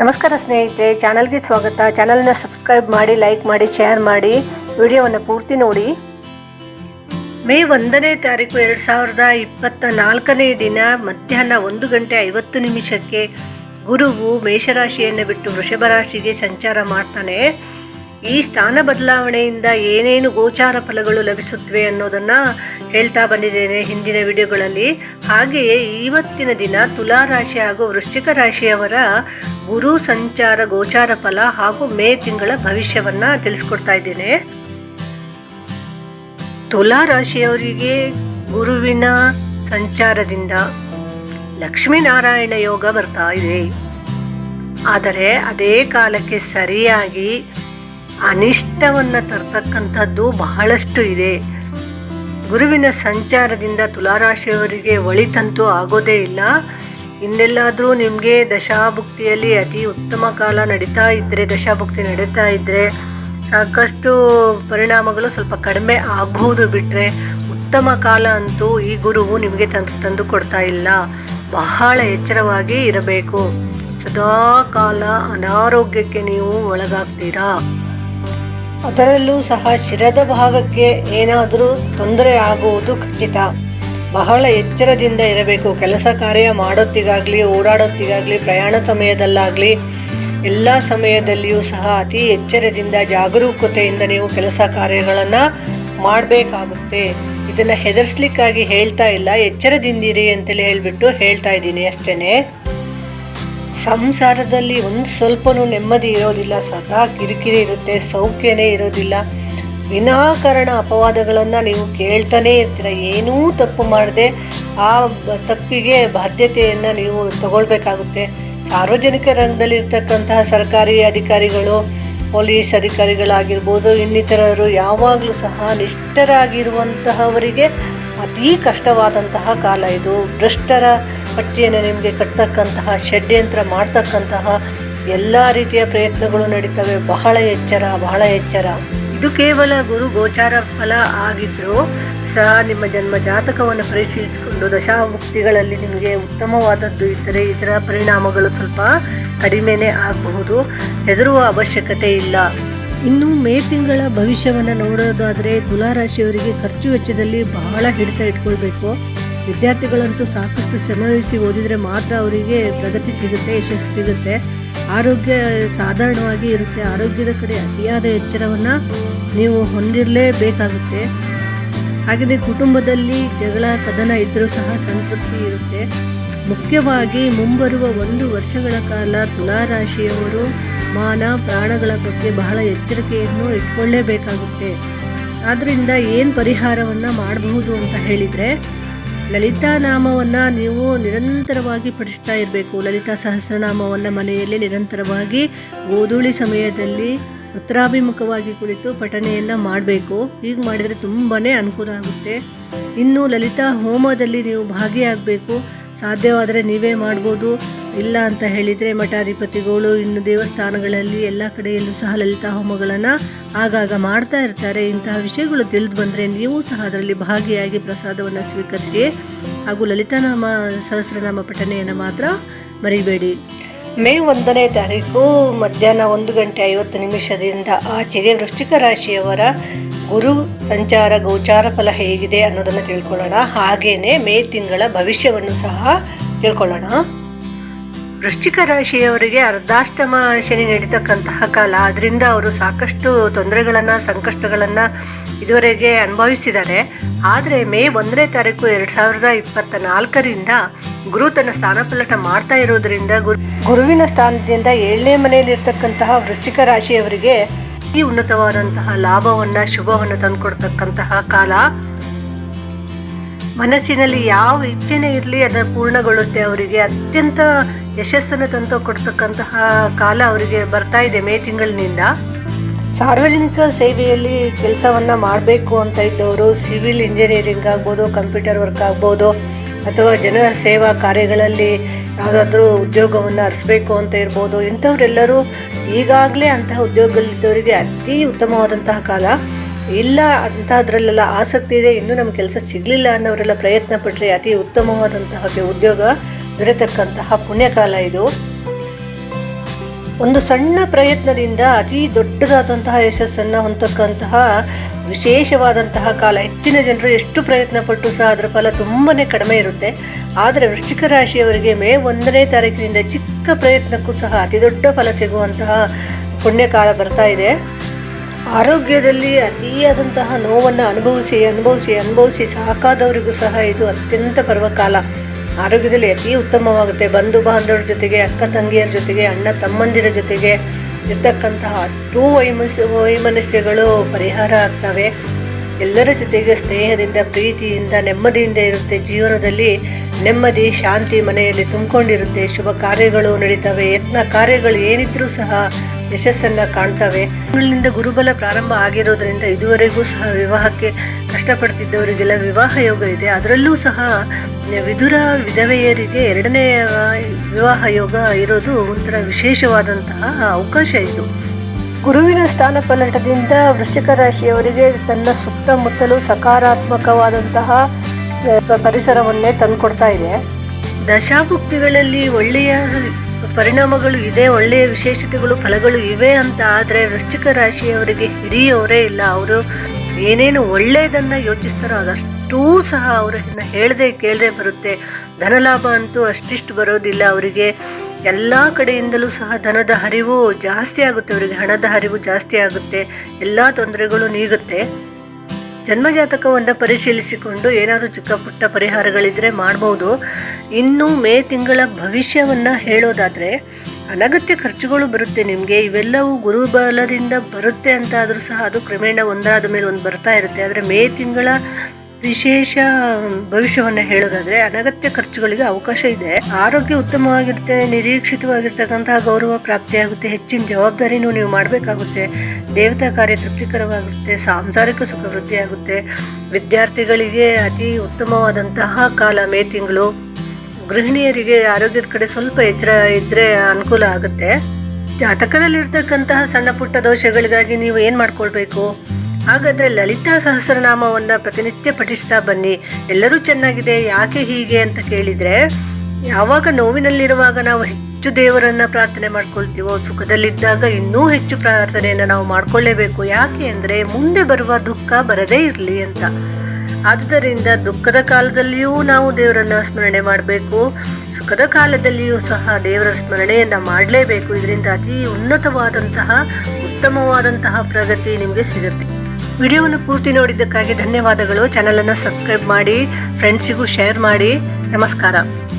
ನಮಸ್ಕಾರ ಸ್ನೇಹಿತರೆ, ಚಾನಲ್ಗೆ ಸ್ವಾಗತ. ಚಾನಲ್ನ ಸಬ್ಸ್ಕ್ರೈಬ್ ಮಾಡಿ, ಲೈಕ್ ಮಾಡಿ, ಶೇರ್ ಮಾಡಿ. ವಿಡಿಯೋವನ್ನು ಪೂರ್ತಿ ನೋಡಿ. ಮೇ ಒಂದನೇ ತಾರೀಕು ಎರಡು ಸಾವಿರದ ಇಪ್ಪತ್ತ ನಾಲ್ಕನೇ ದಿನ ಮಧ್ಯಾಹ್ನ ಒಂದು ಗಂಟೆ ಐವತ್ತು ನಿಮಿಷಕ್ಕೆ ಗುರುವು ಮೇಷರಾಶಿಯನ್ನು ಬಿಟ್ಟು ವೃಷಭ ರಾಶಿಗೆ ಸಂಚಾರ ಮಾಡ್ತಾನೆ. ಈ ಸ್ಥಾನ ಬದಲಾವಣೆಯಿಂದ ಏನೇನು ಗೋಚಾರ ಫಲಗಳು ಲಭಿಸುತ್ತವೆ ಅನ್ನೋದನ್ನು ಹೇಳ್ತಾ ಬಂದಿದ್ದೇನೆ ಹಿಂದಿನ ವಿಡಿಯೋಗಳಲ್ಲಿ. ಹಾಗೆಯೇ ಇವತ್ತಿನ ದಿನ ತುಲಾ ರಾಶಿ ಹಾಗೂ ವೃಶ್ಚಿಕ ರಾಶಿಯವರ ಗುರು ಸಂಚಾರ ಗೋಚಾರ ಫಲ ಹಾಗೂ ಮೇ ತಿಂಗಳ ಭವಿಷ್ಯವನ್ನ ತಿಳಿಸ್ಕೊಡ್ತಾ ಇದ್ದೇನೆ. ತುಲಾ ರಾಶಿಯವರಿಗೆ ಗುರುವಿನ ಸಂಚಾರದಿಂದ ಲಕ್ಷ್ಮೀನಾರಾಯಣ ಯೋಗ ಬರ್ತಾ ಇದೆ. ಆದರೆ ಅದೇ ಕಾಲಕ್ಕೆ ಸರಿಯಾಗಿ ಅನಿಷ್ಟವನ್ನು ತರ್ತಕ್ಕಂಥದ್ದು ಬಹಳಷ್ಟು ಇದೆ. ಗುರುವಿನ ಸಂಚಾರದಿಂದ ತುಲಾರಾಶಿಯವರಿಗೆ ಒಳಿತಂತೂ ಆಗೋದೇ ಇಲ್ಲ. ಇನ್ನೆಲ್ಲಾದರೂ ನಿಮಗೆ ದಶಾಭುಕ್ತಿಯಲ್ಲಿ ಅತಿ ಉತ್ತಮ ಕಾಲ ನಡೀತಾ ಇದ್ದರೆ ದಶಾಭುಕ್ತಿ ನಡೀತಾ ಇದ್ದರೆ ಸಾಕಷ್ಟು ಪರಿಣಾಮಗಳು ಸ್ವಲ್ಪ ಕಡಿಮೆ ಆಗಬಹುದು ಬಿಟ್ಟರೆ ಉತ್ತಮ ಕಾಲ ಅಂತೂ ಈ ಗುರುವು ನಿಮಗೆ ತಂದು ತಂದು ಕೊಡ್ತಾ ಇಲ್ಲ. ಬಹಳ ಎಚ್ಚರವಾಗಿ ಇರಬೇಕು. ಸದಾ ಕಾಲ ಅನಾರೋಗ್ಯಕ್ಕೆ ನೀವು ಒಳಗಾಗ್ತೀರಾ? ಅದರಲ್ಲೂ ಸಹ ಶಿರದ ಭಾಗಕ್ಕೆ ಏನಾದರೂ ತೊಂದರೆ ಆಗುವುದು ಖಚಿತ. ಬಹಳ ಎಚ್ಚರದಿಂದ ಇರಬೇಕು. ಕೆಲಸ ಕಾರ್ಯ ಮಾಡೋತ್ತಿಗಾಗಲಿ, ಓಡಾಡೋತ್ತಿಗಾಗಲಿ, ಪ್ರಯಾಣ ಸಮಯದಲ್ಲಾಗಲಿ, ಎಲ್ಲ ಸಮಯದಲ್ಲಿಯೂ ಸಹ ಅತಿ ಎಚ್ಚರದಿಂದ, ಜಾಗರೂಕತೆಯಿಂದ ನೀವು ಕೆಲಸ ಕಾರ್ಯಗಳನ್ನು ಮಾಡಬೇಕಾಗುತ್ತೆ. ಇದನ್ನು ಹೆದರ್ಸ್ಲಿಕ್ಕಾಗಿ ಹೇಳ್ತಾ ಇಲ್ಲ. ಎಚ್ಚರದಿಂದಿರಿ ಅಂತೇಳಿ ಹೇಳಿಬಿಟ್ಟು ಹೇಳ್ತಾ ಇದ್ದೀನಿ ಅಷ್ಟೇ ಸಂಸಾರದಲ್ಲಿ ಒಂದು ಸ್ವಲ್ಪನೂ ನೆಮ್ಮದಿ ಇರೋದಿಲ್ಲ. ಸದಾ ಕಿರಿಕಿರಿ ಇರುತ್ತೆ, ಸೌಖ್ಯನೇ ಇರೋದಿಲ್ಲ. ವಿನಾಕಾರಣ ಅಪವಾದಗಳನ್ನು ನೀವು ಕೇಳ್ತಾನೇ ಇರ್ತೀರ. ಏನೂ ತಪ್ಪು ಮಾಡದೆ ಆ ತಪ್ಪಿಗೆ ಬಾಧ್ಯತೆಯನ್ನು ನೀವು ತಗೊಳ್ಬೇಕಾಗುತ್ತೆ. ಸಾರ್ವಜನಿಕ ರಂಗದಲ್ಲಿ ಇರ್ತಕ್ಕಂತಹ ಸರ್ಕಾರಿ ಅಧಿಕಾರಿಗಳು, ಪೊಲೀಸ್ ಅಧಿಕಾರಿಗಳಾಗಿರ್ಬೋದು, ಇನ್ನಿತರರು ಯಾವಾಗಲೂ ಸಹ ನಿಷ್ಠರಾಗಿರುವಂತಹವರಿಗೆ ಅತೀ ಕಷ್ಟವಾದಂತಹ ಕಾಲ ಇದು. ಭ್ರಷ್ಟರ ಪಟ್ಟಿಯನ್ನು ನಿಮಗೆ ಕಟ್ಟತಕ್ಕಂತಹ ಷಡ್ಯಂತ್ರ ಮಾಡ್ತಕ್ಕಂತಹ ಎಲ್ಲ ರೀತಿಯ ಪ್ರಯತ್ನಗಳು ನಡೀತವೆ. ಬಹಳ ಎಚ್ಚರ ಬಹಳ ಎಚ್ಚರ. ಇದು ಕೇವಲ ಗುರು ಗೋಚಾರ ಫಲ ಆಗಿದ್ದರೂ ಸಹ ನಿಮ್ಮ ಜನ್ಮ ಜಾತಕವನ್ನು ಪರಿಶೀಲಿಸಿಕೊಂಡು ದಶಾಮುಕ್ತಿಗಳಲ್ಲಿ ನಿಮಗೆ ಉತ್ತಮವಾದದ್ದು ಇದ್ದರೆ ಇದರ ಪರಿಣಾಮಗಳು ಸ್ವಲ್ಪ ಕಡಿಮೆನೇ ಆಗಬಹುದು. ಹೆದರುವ ಅವಶ್ಯಕತೆ ಇಲ್ಲ. ಇನ್ನು ಮೇ ತಿಂಗಳ ಭವಿಷ್ಯವನ್ನು ನೋಡೋದಾದರೆ, ತುಲಾರಾಶಿಯವರಿಗೆ ಖರ್ಚು ವೆಚ್ಚದಲ್ಲಿ ಬಹಳ ಹಿಡಿತ ಇಟ್ಕೊಳ್ಬೇಕು. ವಿದ್ಯಾರ್ಥಿಗಳಂತೂ ಸಾಕಷ್ಟು ಶ್ರಮವಹಿಸಿ ಓದಿದರೆ ಮಾತ್ರ ಅವರಿಗೆ ಪ್ರಗತಿ ಸಿಗುತ್ತೆ, ಯಶಸ್ಸು ಸಿಗುತ್ತೆ. ಆರೋಗ್ಯ ಸಾಧಾರಣವಾಗಿ ಇರುತ್ತೆ. ಆರೋಗ್ಯದ ಕಡೆ ಅತಿಯಾದ ಎಚ್ಚರವನ್ನು ನೀವು ಹೊಂದಿರಲೇಬೇಕಾಗುತ್ತೆ. ಹಾಗೆಯೇ ಕುಟುಂಬದಲ್ಲಿ ಜಗಳ, ಕದನ ಇದ್ದರೂ ಸಹ ಸಂತೃಪ್ತಿ ಇರುತ್ತೆ. ಮುಖ್ಯವಾಗಿ ಮುಂಬರುವ ಒಂದು ವರ್ಷಗಳ ಕಾಲ ತುಲಾರಾಶಿಯವರು ಮಾನ, ಪ್ರಾಣಗಳ ಬಗ್ಗೆ ಬಹಳ ಎಚ್ಚರಿಕೆಯನ್ನು ಇಟ್ಕೊಳ್ಳೇಬೇಕಾಗುತ್ತೆ. ಆದ್ದರಿಂದ ಏನು ಪರಿಹಾರವನ್ನು ಮಾಡಬಹುದು ಅಂತ ಹೇಳಿದರೆ ಲಲಿತಾ ನಾಮವನ್ನು ನೀವು ನಿರಂತರವಾಗಿ ಪಠಿಸ್ತಾ ಇರಬೇಕು. ಲಲಿತಾ ಸಹಸ್ರನಾಮವನ್ನು ಮನೆಯಲ್ಲಿ ನಿರಂತರವಾಗಿ ಗೋಧೂಳಿ ಸಮಯದಲ್ಲಿ ಉತ್ತರಾಭಿಮುಖವಾಗಿ ಕುಳಿತು ಪಠನೆಯನ್ನು ಮಾಡಬೇಕು. ಹೀಗೆ ಮಾಡಿದರೆ ತುಂಬಾ ಅನುಕೂಲ ಆಗುತ್ತೆ. ಇನ್ನು ಲಲಿತಾ ಹೋಮದಲ್ಲಿ ನೀವು ಭಾಗಿಯಾಗಬೇಕು. ಸಾಧ್ಯವಾದರೆ ನೀವೇ ಮಾಡ್ಬೋದು. ಇಲ್ಲ ಅಂತ ಹೇಳಿದರೆ ಮಠಾಧಿಪತಿಗಳು ಇನ್ನು ದೇವಸ್ಥಾನಗಳಲ್ಲಿ ಎಲ್ಲ ಕಡೆಯಲ್ಲೂ ಸಹ ಲಲಿತಾ ಹೋಮಗಳನ್ನು ಆಗಾಗ ಮಾಡ್ತಾ ಇರ್ತಾರೆ. ಇಂತಹ ವಿಷಯಗಳು ತಿಳಿದು ಬಂದರೆ ನೀವು ಸಹ ಅದರಲ್ಲಿ ಭಾಗಿಯಾಗಿ ಪ್ರಸಾದವನ್ನು ಸ್ವೀಕರಿಸಿ ಹಾಗೂ ಲಲಿತಾನಾಮ ಸಹಸ್ರನಾಮ ಪಠನೆಯನ್ನು ಮಾತ್ರ ಮರಿಬೇಡಿ ಮೇ ಒಂದನೇ ತಾರೀಕು ಮಧ್ಯಾಹ್ನ ಒಂದು ಗಂಟೆ ಐವತ್ತು ನಿಮಿಷದಿಂದ ಆಚೆಗೆ ವೃಶ್ಚಿಕ ರಾಶಿಯವರ ಗುರು ಸಂಚಾರ ಗೋಚಾರ ಫಲ ಹೇಗಿದೆ ಅನ್ನೋದನ್ನು ತಿಳ್ಕೊಳ್ಳೋಣ. ಹಾಗೆಯೇ ಮೇ ತಿಂಗಳ ಭವಿಷ್ಯವನ್ನು ಸಹ ತಿಳ್ಕೊಳ್ಳೋಣ. ವೃಶ್ಚಿಕ ರಾಶಿಯವರಿಗೆ ಅರ್ಧಾಷ್ಟಮ ಶನಿ ನಡೀತಕ್ಕಂತಹ ಕಾಲ. ಅದರಿಂದ ಅವರು ಸಾಕಷ್ಟು ತೊಂದರೆಗಳನ್ನು, ಸಂಕಷ್ಟಗಳನ್ನು ಇದುವರೆಗೆ ಅನುಭವಿಸಿದ್ದಾರೆ. ಆದರೆ ಮೇ ಒಂದನೇ ತಾರೀಕು ಎರಡು ಸಾವಿರದ ಇಪ್ಪತ್ತ ನಾಲ್ಕರಿಂದ ಗುರು ತನ್ನ ಸ್ಥಾನಪಲ್ಲಟ ಮಾಡ್ತಾ ಇರೋದ್ರಿಂದ ಗುರು ಗುರುವಿನ ಸ್ಥಾನದಿಂದ ಏಳನೇ ಮನೆಯಲ್ಲಿ ಇರ್ತಕ್ಕಂತಹ ವೃಶ್ಚಿಕ ರಾಶಿಯವರಿಗೆ ಈ ಉನ್ನತವಾದಂತಹ ಲಾಭವನ್ನು, ಶುಭವನ್ನು ತಂದುಕೊಡ್ತಕ್ಕಂತಹ ಕಾಲ. ಮನಸ್ಸಿನಲ್ಲಿ ಯಾವ ಇಚ್ಛೆನೇ ಇರಲಿ ಅದನ್ನು ಪೂರ್ಣಗೊಳ್ಳುತ್ತೆ ಅವರಿಗೆ. ಅತ್ಯಂತ ಯಶಸ್ಸನ್ನು ತಂದು ಕೊಡ್ತಕ್ಕಂತಹ ಕಾಲ ಅವರಿಗೆ ಬರ್ತಾ ಇದೆ ಮೇ ತಿಂಗಳಿನಿಂದ. ಸಾರ್ವಜನಿಕ ಸೇವೆಯಲ್ಲಿ ಕೆಲಸವನ್ನ ಮಾಡಬೇಕು ಅಂತ ಇದ್ದವರು, ಸಿವಿಲ್ ಇಂಜಿನಿಯರಿಂಗ್ ಆಗ್ಬೋದು, ಕಂಪ್ಯೂಟರ್ ವರ್ಕ್ ಆಗ್ಬೋದು, ಅಥವಾ ಜನ ಸೇವಾ ಕಾರ್ಯಗಳಲ್ಲಿ ಯಾವುದಾದ್ರೂ ಉದ್ಯೋಗವನ್ನು ಅರಿಸ್ಬೇಕು ಅಂತ ಇರ್ಬೋದು, ಇಂಥವರೆಲ್ಲರೂ ಈಗಾಗಲೇ ಅಂತಹ ಉದ್ಯೋಗದಲ್ಲಿದ್ದವರಿಗೆ ಅತಿ ಉತ್ತಮವಾದಂತಹ ಕಾಲ. ಇಲ್ಲ, ಅಂಥದ್ರಲ್ಲೆಲ್ಲ ಆಸಕ್ತಿ ಇದೆ, ಇನ್ನೂ ನಮ್ಮ ಕೆಲಸ ಸಿಗಲಿಲ್ಲ ಅನ್ನೋರೆಲ್ಲ ಪ್ರಯತ್ನ ಪಟ್ಟರೆ ಅತಿ ಉತ್ತಮವಾದಂತಹ ಉದ್ಯೋಗ. ದೊರೆತಕ್ಕಂತಹ ಪುಣ್ಯಕಾಲ ಇದು. ಒಂದು ಸಣ್ಣ ಪ್ರಯತ್ನದಿಂದ ಅತಿ ದೊಡ್ಡದಾದಂತಹ ಯಶಸ್ಸನ್ನು ಹೊಂದಕ್ಕಂತಹ ವಿಶೇಷವಾದಂತಹ ಕಾಲ. ಹೆಚ್ಚಿನ ಜನರು ಎಷ್ಟು ಪ್ರಯತ್ನ ಪಟ್ಟು ಸಹ ಅದರ ಫಲ ತುಂಬಾ ಕಡಿಮೆ ಇರುತ್ತೆ. ಆದರೆ ವೃಶ್ಚಿಕ ರಾಶಿಯವರಿಗೆ ಮೇ ಒಂದನೇ ತಾರೀಕಿನಿಂದ ಚಿಕ್ಕ ಪ್ರಯತ್ನಕ್ಕೂ ಸಹ ಅತಿ ದೊಡ್ಡ ಫಲ ಸಿಗುವಂತಹ ಪುಣ್ಯಕಾಲ ಬರ್ತಾ ಇದೆ. ಆರೋಗ್ಯದಲ್ಲಿ ಅತಿಯಾದಂತಹ ನೋವನ್ನು ಅನುಭವಿಸಿ ಅನುಭವಿಸಿ ಅನುಭವಿಸಿ ಸಾಕಾದವರಿಗೂ ಸಹ ಇದು ಅತ್ಯಂತ ಪರ್ವಕಾಲ. ಆರೋಗ್ಯದಲ್ಲಿ ಅತಿ ಉತ್ತಮವಾಗುತ್ತೆ. ಬಂಧು ಬಾಂಧವರ ಜೊತೆಗೆ, ಅಕ್ಕ ತಂಗಿಯರ ಜೊತೆಗೆ, ಅಣ್ಣ ತಮ್ಮಂದಿರ ಜೊತೆಗೆ ಇರ್ತಕ್ಕಂತಹ ಅಷ್ಟೂ ವೈಮಸ್ ವೈಮನಸ್ಯಗಳು ಪರಿಹಾರ ಆಗ್ತವೆ. ಎಲ್ಲರ ಜೊತೆಗೆ ಸ್ನೇಹದಿಂದ, ಪ್ರೀತಿಯಿಂದ, ನೆಮ್ಮದಿಯಿಂದ ಇರುತ್ತೆ ಜೀವನದಲ್ಲಿ. ನೆಮ್ಮದಿ, ಶಾಂತಿ ಮನೆಯಲ್ಲಿ ತುಂಬಿಕೊಂಡಿರುತ್ತೆ. ಶುಭ ಕಾರ್ಯಗಳು ನಡೀತವೆ. ಯತ್ನ ಕಾರ್ಯಗಳು ಏನಿದ್ರೂ ಸಹ ಯಶಸ್ಸನ್ನು ಕಾಣ್ತವೆ. ಇವುಗಳಿಂದ ಗುರುಬಲ ಪ್ರಾರಂಭ ಆಗಿರೋದ್ರಿಂದ ಇದುವರೆಗೂ ಸಹ ವಿವಾಹಕ್ಕೆ ಕಷ್ಟಪಡ್ತಿದ್ದವರಿಗೆಲ್ಲ ವಿವಾಹ ಯೋಗ ಇದೆ. ಅದರಲ್ಲೂ ಸಹ ವಿದುರ ವಿಧವೆಯರಿಗೆ ಎರಡನೇ ವಿವಾಹ ಯೋಗ ಇರೋದು ಒಂಥರ ವಿಶೇಷವಾದಂತಹ ಅವಕಾಶ ಇದು. ಗುರುವಿನ ಸ್ಥಾನ ಪಲ್ಲಟದಿಂದ ವೃಶ್ಚಿಕ ರಾಶಿಯವರಿಗೆ ತನ್ನ ಸುತ್ತಮುತ್ತಲು ಸಕಾರಾತ್ಮಕವಾದಂತಹ ಪರಿಸರವನ್ನೇ ತಂದುಕೊಡ್ತಾ ಇದೆ. ದಶಾಭುಕ್ತಿಗಳಲ್ಲಿ ಒಳ್ಳೆಯ ಪರಿಣಾಮಗಳು ಇದೆ, ಒಳ್ಳೆಯ ವಿಶೇಷತೆಗಳು, ಫಲಗಳು ಇವೆ ಅಂತ ಆದರೆ ವೃಶ್ಚಿಕ ರಾಶಿಯವರಿಗೆ ಹಿರಿಯವರೇ ಇಲ್ಲ. ಅವರು ಏನೇನು ಒಳ್ಳೆಯದನ್ನ ಯೋಚಿಸ್ತಾರೋ ಅದಷ್ಟೂ ಸಹ ಅವರನ್ನ ಹೇಳದೆ ಕೇಳದೆ ಬರುತ್ತೆ. ಧನಲಾಭ ಅಂತೂ ಅಷ್ಟಿಷ್ಟು ಬರೋದಿಲ್ಲ ಅವರಿಗೆ. ಎಲ್ಲ ಕಡೆಯಿಂದಲೂ ಸಹ ಧನದ ಹರಿವು ಜಾಸ್ತಿ ಆಗುತ್ತೆ. ಅವರಿಗೆ ಹಣದ ಹರಿವು ಜಾಸ್ತಿ ಆಗುತ್ತೆ. ಎಲ್ಲ ತೊಂದರೆಗಳು ನೀಗುತ್ತೆ. ಜನ್ಮಜಾತಕವನ್ನು ಪರಿಶೀಲಿಸಿಕೊಂಡು ಏನಾದರೂ ಚಿಕ್ಕ ಪುಟ್ಟ ಪರಿಹಾರಗಳಿದ್ರೆ ಮಾಡ್ಬೋದು. ಇನ್ನು ಮೇ ತಿಂಗಳ ಭವಿಷ್ಯವನ್ನು ಹೇಳೋದಾದರೆ, ಅನಗತ್ಯ ಖರ್ಚುಗಳು ಬರುತ್ತೆ ನಿಮಗೆ. ಇವೆಲ್ಲವೂ ಗುರುಬಲದಿಂದ ಬರುತ್ತೆ ಅಂತ ಆದರೂ ಸಹ ಅದು ಕ್ರಮೇಣ ಒಂದಾದ ಮೇಲೆ ಒಂದು ಬರ್ತಾ ಇರುತ್ತೆ. ಆದರೆ ಮೇ ತಿಂಗಳ ವಿಶೇಷ ಭವಿಷ್ಯವನ್ನು ಹೇಳೋದಾದ್ರೆ ಅನಗತ್ಯ ಖರ್ಚುಗಳಿಗೆ ಅವಕಾಶ ಇದೆ. ಆರೋಗ್ಯ ಉತ್ತಮವಾಗಿರುತ್ತೆ, ನಿರೀಕ್ಷಿತವಾಗಿರ್ತಕ್ಕಂತಹ ಗೌರವ ಪ್ರಾಪ್ತಿಯಾಗುತ್ತೆ ಹೆಚ್ಚಿನ ಜವಾಬ್ದಾರಿನೂ ನೀವು ಮಾಡಬೇಕಾಗುತ್ತೆ, ದೇವತಾ ಕಾರ್ಯ ತೃಪ್ತಿಕರವಾಗಿರುತ್ತೆ, ಸಾಂಸಾರಿಕ ಸುಖ ವೃದ್ಧಿಯಾಗುತ್ತೆ ವಿದ್ಯಾರ್ಥಿಗಳಿಗೆ ಅತಿ ಉತ್ತಮವಾದಂತಹ ಕಾಲ, ಮೇ ತಿಂಗಳು. ಗೃಹಿಣಿಯರಿಗೆ ಆರೋಗ್ಯದ ಕಡೆ ಸ್ವಲ್ಪ ಎಚ್ಚರ ಇದ್ರೆ ಅನುಕೂಲ ಆಗುತ್ತೆ. ಜಾತಕದಲ್ಲಿರ್ತಕ್ಕಂತಹ ಸಣ್ಣ ಪುಟ್ಟ ದೋಷಗಳಿಗಾಗಿ ನೀವು ಏನು ಮಾಡ್ಕೊಳ್ಬೇಕು? ಹಾಗಾದ್ರೆ ಲಲಿತಾ ಸಹಸ್ರನಾಮವನ್ನ ಪ್ರತಿನಿತ್ಯ ಪಠಿಸ್ತಾ ಬನ್ನಿ. ಎಲ್ಲರೂ ಚೆನ್ನಾಗಿದೆ, ಯಾಕೆ ಹೀಗೆ ಅಂತ ಕೇಳಿದ್ರೆ, ಯಾವಾಗ ನೋವಿನಲ್ಲಿರುವಾಗ ನಾವು ಹೆಚ್ಚು ದೇವರನ್ನ ಪ್ರಾರ್ಥನೆ ಮಾಡ್ಕೊಳ್ತೀವೋ, ಸುಖದಲ್ಲಿದ್ದಾಗ ಇನ್ನೂ ಹೆಚ್ಚು ಪ್ರಾರ್ಥನೆಯನ್ನು ನಾವು ಮಾಡ್ಕೊಳ್ಳೇಬೇಕು. ಯಾಕೆ ಅಂದ್ರೆ ಮುಂದೆ ಬರುವ ದುಃಖ ಬರದೇ ಇರಲಿ ಅಂತ. ಆದುದರಿಂದ ದುಃಖದ ಕಾಲದಲ್ಲಿಯೂ ನಾವು ದೇವರನ್ನ ಸ್ಮರಣೆ ಮಾಡಬೇಕು. ಸುಖದ ಕಾಲದಲ್ಲಿಯೂ ಸಹ ದೇವರ ಸ್ಮರಣೆಯನ್ನ ಮಾಡಲೇಬೇಕು. ಇದರಿಂದ ಅತಿ ಉನ್ನತವಾದಂತಹ, ಉತ್ತಮವಾದಂತಹ ಪ್ರಗತಿ ನಿಮಗೆ ಸಿಗುತ್ತೆ. ವಿಡಿಯೋವನ್ನು ಪೂರ್ತಿ ನೋಡಿದ್ದಕ್ಕಾಗಿ ಧನ್ಯವಾದಗಳು. ಚಾನಲನ್ನು ಸಬ್ಸ್ಕ್ರೈಬ್ ಮಾಡಿ ಫ್ರೆಂಡ್ಸಿಗೂ ಶೇರ್ ಮಾಡಿ. ನಮಸ್ಕಾರ.